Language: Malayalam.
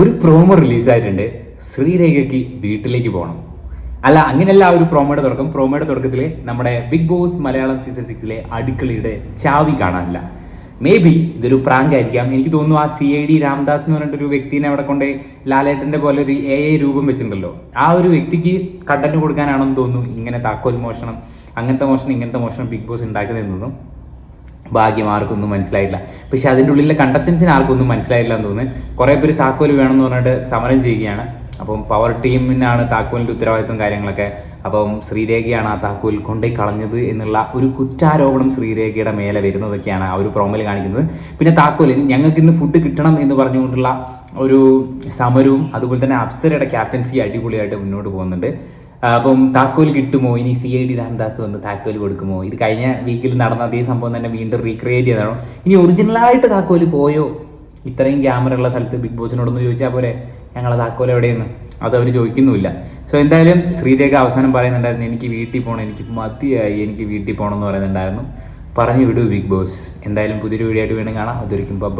ഒരു പ്രോമോ റിലീസായിട്ടുണ്ട് ശ്രീരേഖയ്ക്ക് വീട്ടിലേക്ക് പോകണം. അല്ല അങ്ങനെയല്ല ഒരു പ്രോമോയുടെ തുടക്കം. പ്രോമോയുടെ തുടക്കത്തിൽ നമ്മുടെ ബിഗ് ബോസ് മലയാളം സീസൺ സിക്സിലെ അടുക്കളയുടെ ചാവി കാണാനില്ല. മേ ബി ഇതൊരു പ്രാങ്ക് ആയിരിക്കാം. എനിക്ക് തോന്നുന്നു ആ സി ഐ ഡി രാംദാസ് എന്ന് പറഞ്ഞിട്ടൊരു വ്യക്തിനെ അവിടെ കൊണ്ട് ലാലേട്ടന്റെ പോലെ ഒരു എ ഐ രൂപം വെച്ചിട്ടുണ്ടല്ലോ. ആ ഒരു വ്യക്തിക്ക് കണ്ടന്റ് കൊടുക്കാനാണെന്ന് തോന്നുന്നു ഇങ്ങനെ താക്കോൽ മോഷണം അങ്ങനത്തെ മോഷണം ഇങ്ങനത്തെ മോഷണം ബിഗ് ബോസ് ഉണ്ടാക്കുന്നതെന്നൊന്നും ഭാഗ്യം ആർക്കൊന്നും മനസ്സിലായിട്ടില്ല പക്ഷെ അതിന്റെ ഉള്ളിലെ കണ്ടസ്റ്റൻസിന് ആർക്കൊന്നും മനസ്സിലായില്ല എന്ന് തോന്നുന്നു. കുറേ പേര് താക്കോൽ വേണമെന്ന് പറഞ്ഞിട്ട് സമരം ചെയ്യുകയാണ്. അപ്പം പവർ ടീമിനാണ് താക്കോലിന്റെ ഉത്തരവാദിത്വം കാര്യങ്ങളൊക്കെ. അപ്പം ശ്രീരേഖയാണ് ആ താക്കോൽ കൊണ്ടുപോയി കളഞ്ഞത് എന്നുള്ള ഒരു കുറ്റാരോപണം ശ്രീരേഖയുടെ മേലെ വരുന്നതൊക്കെയാണ് ആ ഒരു പ്രോമിൽ കാണിക്കുന്നത്. പിന്നെ താക്കോൽ ഞങ്ങൾക്ക് ഇന്ന് ഫുഡ് കിട്ടണം എന്ന് പറഞ്ഞുകൊണ്ടുള്ള ഒരു സമരവും അതുപോലെ തന്നെ അപ്സരയുടെ ക്യാപ്റ്റൻസി അടിപൊളിയായിട്ട് മുന്നോട്ട് പോകുന്നുണ്ട്. അപ്പം താക്കോൽ കിട്ടുമോ? ഇനി സി ഐ ഡി രാംദാസ് വന്ന് താക്കോൽ കൊടുക്കുമോ? ഇത് കഴിഞ്ഞ വീക്കിൽ നടന്ന അതേ സംഭവം തന്നെ വീണ്ടും റീക്രിയേറ്റ് ചെയ്തതാണോ? ഇനി ഒറിജിനലായിട്ട് താക്കോൽ പോയോ? ഇത്രയും ക്യാമറ ഉള്ള സ്ഥലത്ത് ബിഗ് ബോസിനോടൊന്ന് ചോദിച്ചാൽ പോലെ ഞങ്ങളെ താക്കോൽ എവിടെയെന്ന്? അത് അവർ ചോദിക്കുന്നുമില്ല. സോ എന്തായാലും ശ്രീരേഖ അവസാനം പറയുന്നുണ്ടായിരുന്നു എനിക്ക് വീട്ടിൽ പോകണം എനിക്ക് മതിയായി എനിക്ക് വീട്ടിൽ പോകണം എന്ന് പറയുന്നുണ്ടായിരുന്നു. പറഞ്ഞു വിടൂ ബിഗ് ബോസ് എന്തായാലും പുതിയൊരു വീഡിയോ ആയിട്ട് വീണ്ടും കാണാം. അതൊരിക്കും ബൈ